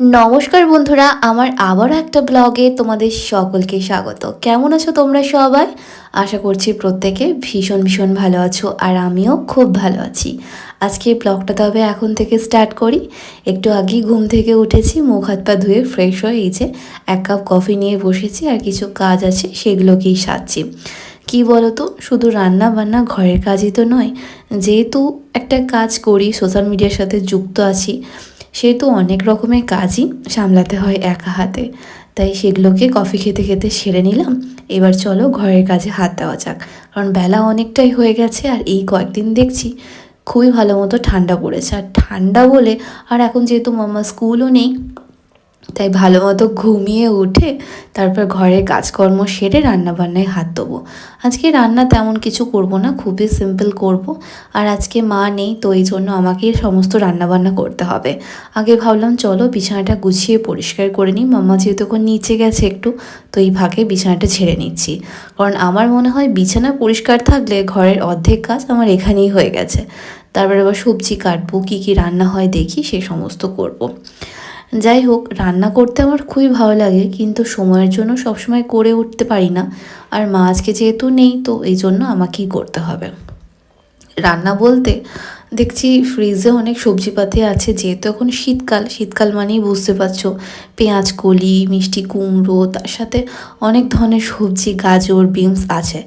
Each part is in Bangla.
নমস্কার বন্ধুরা, আমার আবারও একটা ব্লগে তোমাদের সকলকে স্বাগত। কেমন আছো তোমরা সবাই? আশা করছি প্রত্যেকে ভীষণ ভীষণ ভালো আছো আর আমিও খুব ভালো আছি। আজকে ব্লগটা তবে এখন থেকে স্টার্ট করি। একটু আগেই ঘুম থেকে উঠেছি, মুখ হাত পা ধুয়ে ফ্রেশ হয়ে এই যে এক কাপ কফি নিয়ে বসেছি আর কিছু কাজ আছে সেগুলোকেই সারছি। কি বলো তো শুধু রান্না বান্না ঘরের কাজই তো নয়, যেহেতু একটা কাজ করি সোশ্যাল মিডিয়ার সাথে যুক্ত আছি সেহেতু অনেক রকমের কাজই সামলাতে হয় একা হাতে। তাই সেগুলোকে কফি খেতে খেতে সেরে নিলাম। এবার চলো ঘরের কাজে হাত দেওয়া যাক। কারণ বেলা অনেকটাই হয়ে গেছে আর এই কয়েকদিন দেখছি খুবই ভালো মতো ঠান্ডা পড়েছে। আর ঠান্ডা বলে আর এখন যেহেতু মামা স্কুলও নেই তাই ভালো মতো ঘুমিয়ে উঠে তারপর ঘরের কাজকর্ম সেরে রান্নাবান্নায় হাত দেবো আজকে রান্না তেমন কিছু করব না, খুবই সিম্পল করব। আর আজকে মা নেই, তো এই জন্য আমাকে সমস্ত রান্নাবান্না করতে হবে। আগে ভাবলাম, চলো বিছানাটা গুছিয়ে পরিষ্কার করে নিই। মাম্মা যেহেতু এখন নিচে গেছে একটু, তো এই ভাগে বিছানাটা ছেড়ে নিচ্ছি। কারণ আমার মনে হয় বিছানা পরিষ্কার থাকলে ঘরের অর্ধেক কাজ আমার এখানেই হয়ে গেছে। তারপরে আবার সবজি কাটবো, কী কী রান্না হয় দেখি, সে সমস্ত করব। যাই হোক, রান্না করতে আমার খুবই ভালো লাগে, কিন্তু সময়ের জন্য সবসময় করে উঠতে পারি না। আর মা আজকে যেহেতু নেই, তো এই জন্য আমাকেই করতে হবে। রান্না বলতে, দেখছি ফ্রিজে অনেক সবজিপাতি আছে, যেহেতু এখন শীতকাল শীতকাল মানেই বুঝতে পারছ, পেঁয়াজ, কলি, মিষ্টি কুমড়ো, তার সাথে অনেক ধরনের সবজি, গাজর বিনস আছে।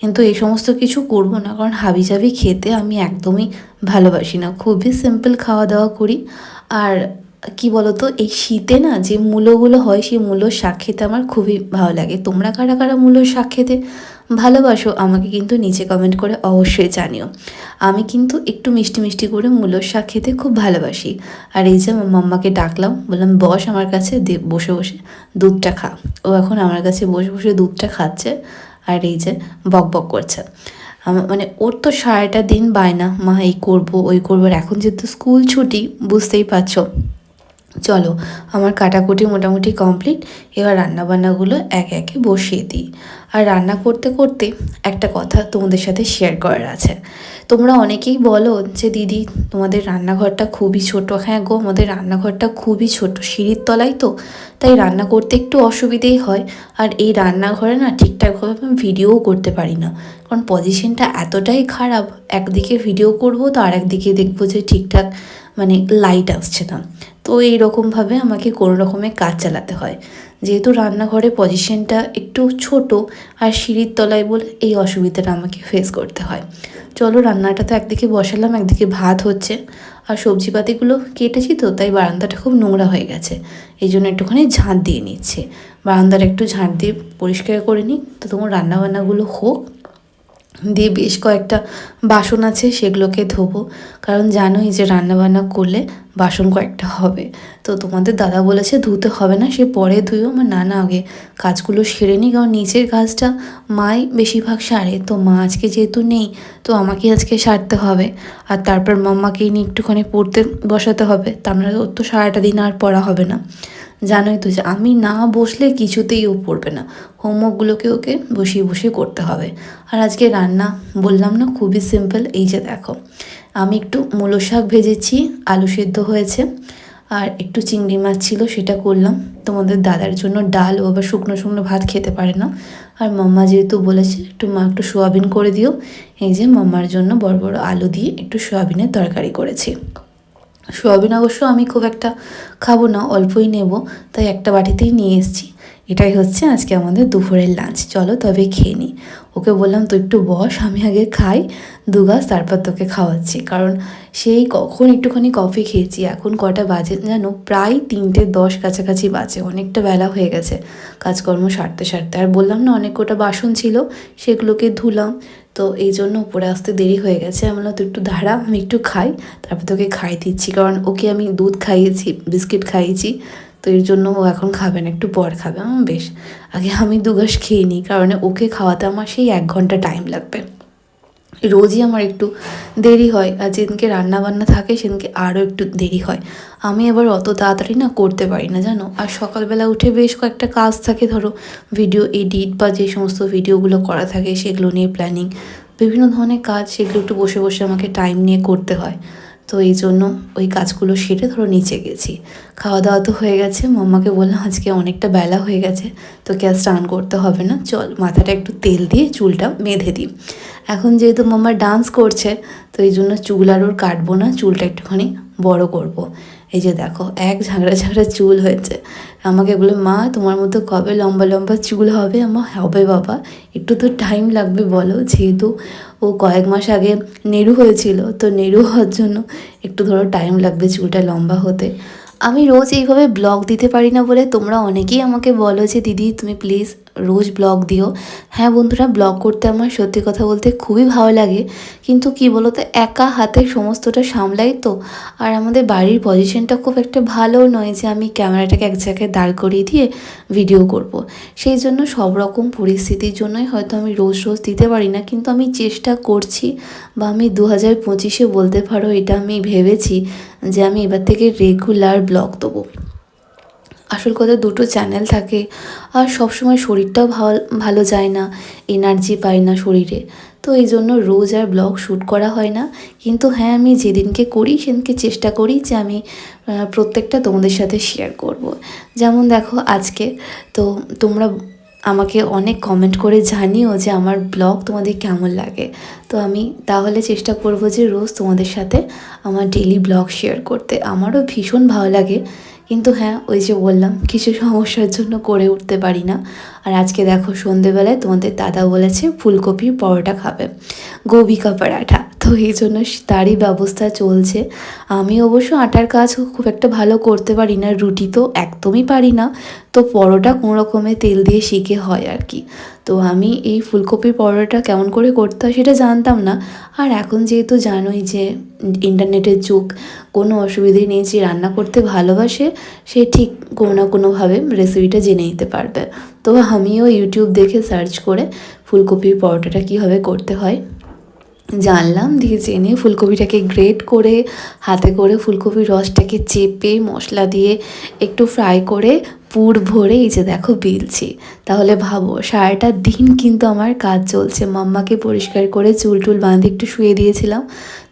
কিন্তু এই সমস্ত কিছু করব না, কারণ হাবি জাবি খেতে আমি একদমই ভালোবাসি না। খুবই সিম্পল খাওয়া দাওয়া করি। আর কি বলতো, এই শীতে না যে মূলোগুলো হয়, সেই মূলোর শাক খেতে আমার খুবই ভালো লাগে। তোমরা কারা কারা মূলোর শাক খেতে ভালোবাসো, আমাকে কিন্তু নিচে কমেন্ট করে অবশ্যই জানিও। আমি কিন্তু একটু মিষ্টি মিষ্টি করে মূলোর শাক খেতে খুব ভালোবাসি। আর এই যে আমার মাম্মাকে ডাকলাম, বললাম, বস আমার কাছে বসে বসে দুধটা খা। ও এখন আমার কাছে বসে বসে দুধটা খাচ্ছে আর এই যে বক বক করছে। মানে ওর তো সারাটা দিন বায়না, মা, এই করব, ওই করব। আর এখন যেহেতু স্কুল ছুটি, বুঝতেই পারছ চলো, আমার কাটাকুটি মোটামুটি কমপ্লিট এবার রান্নাবান্নাগুলো একে একে বসিয়ে দিই। আর রান্না করতে করতে একটা কথা তোমাদের সাথে শেয়ার করার আছে। তোমরা অনেকেই বলো যে, দিদি, তোমাদের রান্নাঘরটা খুবই ছোট। হ্যাঁ গো, আমাদের রান্নাঘরটা খুবই ছোট, সিঁড়ির তলায় তো, তাই রান্না করতে একটু অসুবিধেই হয়। আর এই রান্নাঘরে না ঠিকঠাকভাবে আমি ভিডিওও করতে পারি না। কারণ পজিশনটা এতটাই খারাপ, একদিকে ভিডিও করব তো আর একদিকে দেখব যে ঠিকঠাক মানে লাইট আসছে না। তো এইরকমভাবে আমাকে কোনো রকমে কাজ চালাতে হয়। যেহেতু রান্নাঘরের পজিশনটা একটু ছোট আর সিঁড়ির তলায় বলে এই অসুবিধাটা আমাকে ফেস করতে হয়। চলো রান্নাটা তো একদিকে বসালাম, একদিকে ভাত হচ্ছে। আর সবজিপাতিগুলো কেটেছি তো, তাই বারান্দাটা খুব নোংরা হয়ে গেছে। এই জন্য একটুখানি ঝাঁট দিয়ে নিচ্ছে। বারান্দার একটু ঝাঁট দিয়ে পরিষ্কার করে নিই। তো তোমার রান্নাবান্নাগুলো হোক। দিয়ে বেশ কয়েকটা বাসন আছে, সেগুলোকে ধোবো। কারণ জানোই যে রান্নাবান্না করলে বাসন কয়েকটা হবে। তো তোমাদের দাদা বলেছে ধুতে হবে না, সে পরে ধুয়েও আমার নানা আগে কাজগুলো সেরে নিই কারণ নিচের কাজটা মাই বেশিরভাগ সারে। তো মা আজকে যেহেতু নেই, তো আমাকে আজকে সারতে হবে। আর তারপর মাম্মাকে নিয়ে একটুখানি পড়তে বসাতে হবে। তা আমরা ওর তো সারাটা দিন আর পড়া হবে না। জানোই তো যে আমি না বসলে কিছুতেই ও পড়বে না। হোমওয়ার্কগুলোকে ওকে বসিয়ে বসিয়ে করতে হবে। আর আজকে রান্না বললাম না, খুবই সিম্পল, এই যে দেখো। আমি একটু মূলো শাক ভেজেছি, আলু সেদ্ধ হয়েছে, আর একটু চিংড়ি মাছ ছিল, সেটা করলাম। তোমাদের দাদার জন্য ডাল ও আবার শুকনো শুকনো ভাত খেতে পারে না। আর মাম্মা যেহেতু বলেছে, একটু মা একটু সোয়াবিন করে দিও। এই যে মাম্মার জন্য বড় বড় আলু দিয়ে একটু সোয়াবিনের তরকারি করেছি। সোয়াবিন অবশ্য আমি খুব একটা খাব না, অল্পই নেব, তাই একটা বাটিতেই নিয়ে এসেছি। এটাই হচ্ছে আজকে আমাদের দুপুরের লাঞ্চ চলো তবে খেয়ে নিই ওকে বললাম তো একটু বস, আমি আগে খাই, দু গাছ, তারপর তোকে খাওয়াচ্ছি। কারণ সেই কখন একটুখানি কফি খেয়েছি, এখন কটা বাজে জানো প্রায় তিনটে দশ কাছাকাছি বাজে, অনেকটা বেলা হয়ে গেছে। কাজকর্ম সারতে সারতে। আর বললাম না, অনেক কটা বাসন ছিল, সেগুলোকে ধুলাম। তো এই জন্য উপরে আসতে দেরি হয়ে গেছে। আমি বললাম তো একটু দাঁড়া, আমি একটু খাই। তারপর তোকে খাই দিচ্ছি, কারণ ওকে আমি দুধ খাইয়েছি, বিস্কিট খাইয়েছি। তো এর জন্য ও এখন খাবে না, একটু পর খাবে। বেশ। আগে আমি দুগাস খেয়ে নিই, কারণ ওকে খাওয়াতে আমার সেই এক ঘণ্টা টাইম লাগবে। রোজই আমার একটু দেরি হয় আর যেদিনকে রান্নাবান্না থাকে সেদিনকে আরও একটু দেরি হয়। আমি আবার অত তাড়াতাড়ি না করতে পারি না, জানো? আর সকালবেলা উঠে বেশ কয়েকটা কাজ থাকে, ধরো ভিডিও এডিট বা যে সমস্ত ভিডিওগুলো করা থাকে সেগুলো নিয়ে প্ল্যানিং বিভিন্ন ধরনের কাজ সেগুলো একটু বসে বসে আমাকে টাইম নিয়ে করতে হয়। তো এই জন্য ওই কাজগুলো সেরে ধরো নিচে গেছি। খাওয়া দাওয়া তো হয়ে গেছে, মাম্মাকে বললাম আজকে অনেকটা বেলা হয়ে গেছে, তোকে আর স্নান করতে হবে না, চল মাথাটা একটু তেল দিয়ে চুলটা বেঁধে দিই। এখন যেহেতু মাম্মা ডান্স করছে, তো এই জন্য চুল আর ওর কাটবো না, চুলটা একটুখানি বড় করব। এই যে দেখো, এক ঝাঁকড়া ঝাঁকড়া চুল হয়েছে। আমাকে বলে, মা, তোমার মতো কবে লম্বা লম্বা চুল হবে? আমার হবে বাবা, একটু তো টাইম লাগবে বলো, যেহেতু ও কয়েক মাস আগে নেড়ু হয়েছিল। তো নেড়ু হওয়ার জন্য একটু ধরো টাইম লাগবে চুলটা লম্বা হতে। আমি রোজ এইভাবে ব্লগ দিতে পারি না বলে তোমরা অনেকেই আমাকে বলো যে, দিদি, তুমি প্লিজ রোজ ব্লগ দিও। হ্যাঁ বন্ধুরা, ব্লগ করতে আমার সত্যি কথা বলতে খুবই ভালো লাগে। কিন্তু কি বলো তো একা হাতে সমস্তটা সামলাই তো। আর আমাদের বাড়ির পজিশনটা খুব একটা ভালো নয় যে আমি ক্যামেরাটাকে এক জায়গায় দাঁড় করিয়ে দিয়ে ভিডিও করব। সেই জন্য সব রকম পরিস্থিতির জন্যই হয়তো আমি রোজ রোজ দিতে পারি না। কিন্তু আমি চেষ্টা করছি বা আমি দু হাজার পঁচিশে বলতে পারো এটা আমি ভেবেছি যে আমি এবার থেকে রেগুলার ব্লগ দেবো। আসল কথা দুটো চ্যানেল থাকে আর সবসময় শরীরটাও ভালো ভালো যায় না এনার্জি পাই না শরীরে। তো এই জন্য রোজ আর ব্লগ শ্যুট করা হয় না। কিন্তু হ্যাঁ আমি যেদিনকে করি সেদিনকে চেষ্টা করি যে আমি প্রত্যেকটা তোমাদের সাথে শেয়ার করব। যেমন দেখো আজকে, তো তোমরা আমাকে অনেক কমেন্ট করে জানিও যে আমার ব্লগ তোমাদের কেমন লাগে। তো আমি তাহলে চেষ্টা করব যে রোজ তোমাদের সাথে আমার ডেলি ব্লগ শেয়ার করতে। আমারও ভীষণ ভালো লাগে কিন্তু হ্যাঁ ওই যে বললাম, কিছু সমস্যার জন্য করে উঠতে পারি না। আর আজকে দেখো সন্ধেবেলায় তোমাদের দাদা বলেছে, ফুলকপির পরোটা খাবে। গোবিকা পরাঠা। তো এই জন্য তারই ব্যবস্থা চলছে। আমি অবশ্য আটার কাজ খুব একটা ভালো করতে পারি না, রুটি তো একদমই পারি না। তো পরোটা কোনো রকমের তেল দিয়ে শিখে হয় আর কি। তো আমি এই ফুলকপির পরোটা কেমন করে করতে হয় সেটা জানতাম না। আর এখন যেহেতু জানোই যে ইন্টারনেটের যুগ, কোনো অসুবিধে নেই যে রান্না করতে ভালোবাসে, সে ঠিক কোনো না কোনোভাবে রেসিপিটা জেনে নিতে পারবে। তো আমিও ইউটিউব দেখে সার্চ করে ফুলকপির পরোটাটা কীভাবে করতে হয়। জানলাম দিয়ে জেনে ফুলকপিটাকে গ্রেট করে, হাতে করে ফুলকপির রসটাকে চেপে মশলা দিয়ে একটু ফ্রাই করে পুর ভরে এই যে দেখো বিলছি। তাহলে ভাবো, সারাটা দিন কিন্তু আমার কাজ চলছে। মাম্মাকে পরিষ্কার করে চুল টুল বাঁধে একটু শুয়ে দিয়েছিলাম।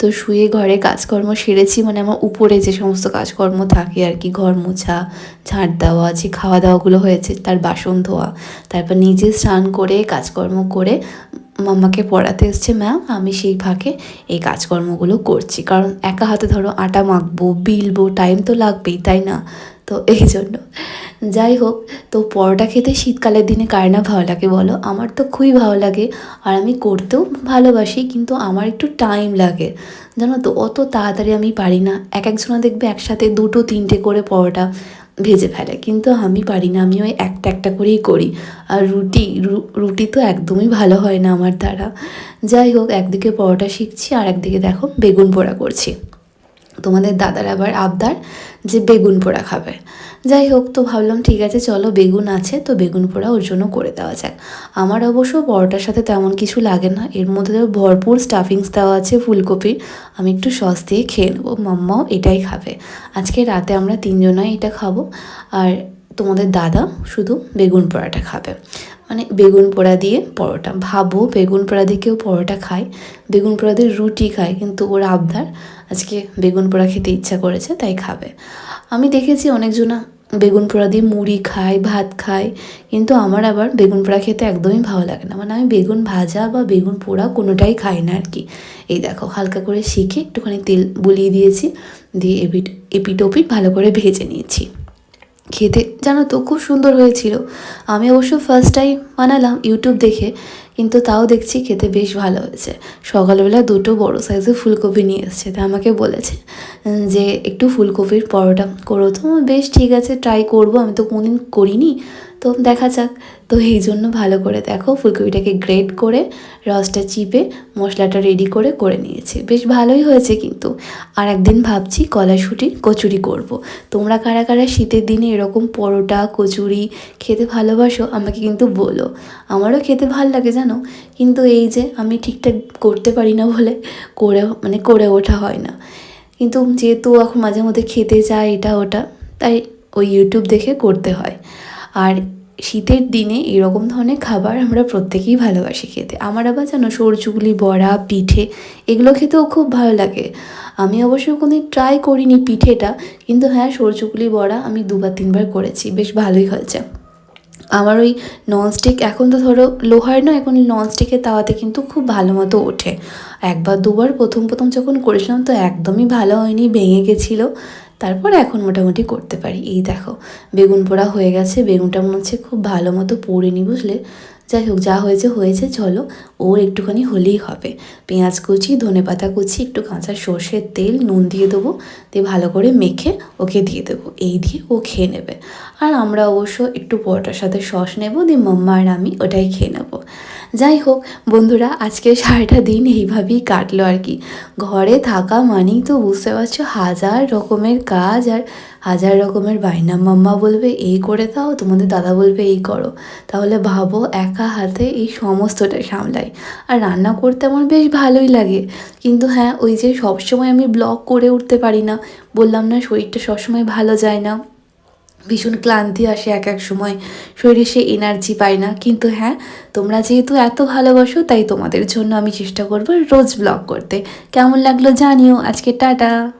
তো শুয়ে ঘরে কাজকর্ম সেরেছি মানে আমার উপরে যে সমস্ত কাজকর্ম থাকে আর কি, ঘর মোছা, ঝাঁট দেওয়া, যে খাওয়া দাওয়াগুলো হয়েছে তার বাসন ধোয়া, তারপর নিজে স্নান করে, কাজকর্ম করে মাম্মাকে পড়াতে এসছে, ম্যাম, আমি সেই ফাঁকে এই কাজকর্মগুলো করছি। কারণ একা হাতে ধরো আটা মাখবো, বিলবো টাইম তো লাগবেই, তাই না? তো এই জন্য। যাই হোক, তো পরোটা খেতে শীতকালের দিনে কার না ভালো লাগে বলো? আমার তো খুবই ভালো লাগে। আর আমি করতেও ভালোবাসি, কিন্তু আমার একটু টাইম লাগে। জানো তো, অত তাড়াতাড়ি আমি পারি না। এক একজনা দেখবে একসাথে দুটো, তিনটে করে পরোটা ভেজে ফেলে। কিন্তু আমি পারি না, আমি ওই একটা একটা করেই করি। আর রুটি রুটি তো একদমই ভালো হয় না আমার দ্বারা। যাই হোক, একদিকে পরোটা শিখছি, আর একদিকে দেখো বেগুন পোড়া করছি। তোমাদের দাদার আবার আবদার যে বেগুন পোড়া খাবে। যাই হোক তো ভাবলাম ঠিক আছে, চলো বেগুন আছে, তো বেগুন পোড়া ওর জন্য করে দেওয়া যাক। আমার অবশ্য পরোটার সাথে তেমন কিছু লাগে না, এর মধ্যে তো ভরপুর স্টাফিংস দেওয়া আছে ফুলকপির, আমি একটু সস দিয়ে খেয়ে নেব, মাম্মাও এটাই খাবে। আজকে রাতে আমরা তিনজনাই এটা খাব, আর তোমাদের দাদা শুধু বেগুন পোড়াটা খাবে। মানে বেগুন পোড়া দিয়ে পরোটা, ভাবো বেগুন পোড়া দিয়ে কেউ পরোটা খায়, বেগুন পোড়া দিয়ে রুটি খায়, কিন্তু ওর আবদার, আজকে বেগুন পোড়া খেতে ইচ্ছা করেছে, তাই খাবে। আমি দেখেছি অনেকজনা বেগুন পোড়া দিয়ে মুড়ি খায় ভাত খায় কিন্তু আমার আবার বেগুন পোড়া খেতে একদমই ভালো লাগে না। মানে আমি বেগুন ভাজা বা বেগুন পোড়া কোনোটাই খাই না আর কি এই দেখো, হালকা করে শিখে একটুখানি তেল বুলিয়ে দিয়েছি, দিয়ে এপিট এপিট ওপিট ভালো করে ভেজে নিয়েছি। খেতে জানো তো খুব সুন্দর হয়েছিল। আমি অবশ্য ফার্স্ট টাইম বানালাম ইউটিউব দেখে। কিন্তু তাও দেখছি খেতে বেশ ভালো হয়েছে। সকালবেলা দুটো বড় সাইজের ফুলকপি নিয়ে এসছে, তা আমাকে বলেছে যে একটু ফুলকপির পরোটা করো তো। বেশ ঠিক আছে ট্রাই করব, আমি তো কোনোদিন করিনি। তো দেখা যাক। তো এই জন্য ভালো করে দেখো ফুলকপিটাকে গ্রেট করে, রসটা চিপে মশলাটা রেডি করে করে নিয়েছি। বেশ ভালোই হয়েছে কিন্তু। আর একদিন ভাবছি কলাশুটির কচুরি করব। তোমরা কারা কারা শীতের দিনে এরকম পরোটা, কচুরি খেতে ভালোবাসো আমাকে কিন্তু বলো। আমারও খেতে ভালো লাগে জানো? কিন্তু এই যে আমি ঠিকঠাক করতে পারি না বলে করে মানে করে ওঠা হয় না। কিন্তু যেহেতু এখন মাঝে মধ্যে খেতে চায় এটা ওটা, তাই ওই ইউটিউব দেখে করতে হয়। আর শীতের দিনে এরকম ধরনের খাবার আমরা প্রত্যেকেই ভালোবাসি খেতে। আমার আবার জানো, সরচুগুলি, বড়া, পিঠে, এগুলো খেতেও খুব ভালো লাগে। আমি অবশ্য কোনো ট্রাই করিনি পিঠেটা, কিন্তু হ্যাঁ সরচুগুলি, বড়া আমি দুবার, তিনবার করেছি, বেশ ভালোই হয়েছে। আমার ওই ননস্টিক এখন তো ধরো লোহার না এখন ননস্টিকের তাওয়াতে কিন্তু খুব ভালো মতো ওঠে। একবার, দুবার, প্রথম প্রথম যখন করেছিলাম তো একদমই ভালো হয়নি, ভেঙে গেছিল। তারপর এখন মোটামুটি করতে পারি। এই দেখো, বেগুন পোড়া হয়ে গেছে। বেগুনটা মনে হচ্ছে খুব ভালো মতো পোড়েনি বুঝলে? যাই হোক, যা হয়েছে হয়েছে, চলো। ওর একটুখানি হলেই হবে। পেঁয়াজ কুচি, ধনে পাতা কুচি, একটু কাঁচা সর্ষের তেল, নুন দিয়ে দেবো। দিয়ে ভালো করে মেখে ওকে দিয়ে দেবো। এই দিয়ে ও খেয়ে নেবে। আর আমরা অবশ্য একটু পরোটার সাথে সস নেব, দিয়ে মাম্মা আর আমি ওটাই খেয়ে নেব। যাই হোক বন্ধুরা আজকে সারাটা দিন এইভাবেই কাটলো আর কি। ঘরে থাকা মানেই তো বুঝতে পারছ, হাজার রকমের কাজ আর হাজার রকমের বায়না মাম্মা বলবে, এই করে দাও, তোমাদের দাদা বলবে, এই করো। তাহলে ভাবো, একা হাতে এই সমস্তটা সামলাই। আর রান্না করতে আমার বেশ ভালোই লাগে। কিন্তু হ্যাঁ ওই যে সবসময় আমি ব্লগ করে উঠতে পারি না, বললাম না শরীরটা সবসময় ভালো যায় না। ভীষণ ক্লান্তি আসে এক এক সময়। শরীরে সে এনার্জি পায় না। কিন্তু হ্যাঁ তোমরা যেহেতু এত ভালোবাসো, তাই তোমাদের জন্য আমি চেষ্টা করব রোজ ব্লগ করতে। কেমন লাগল জানিও। আজকে টাটা।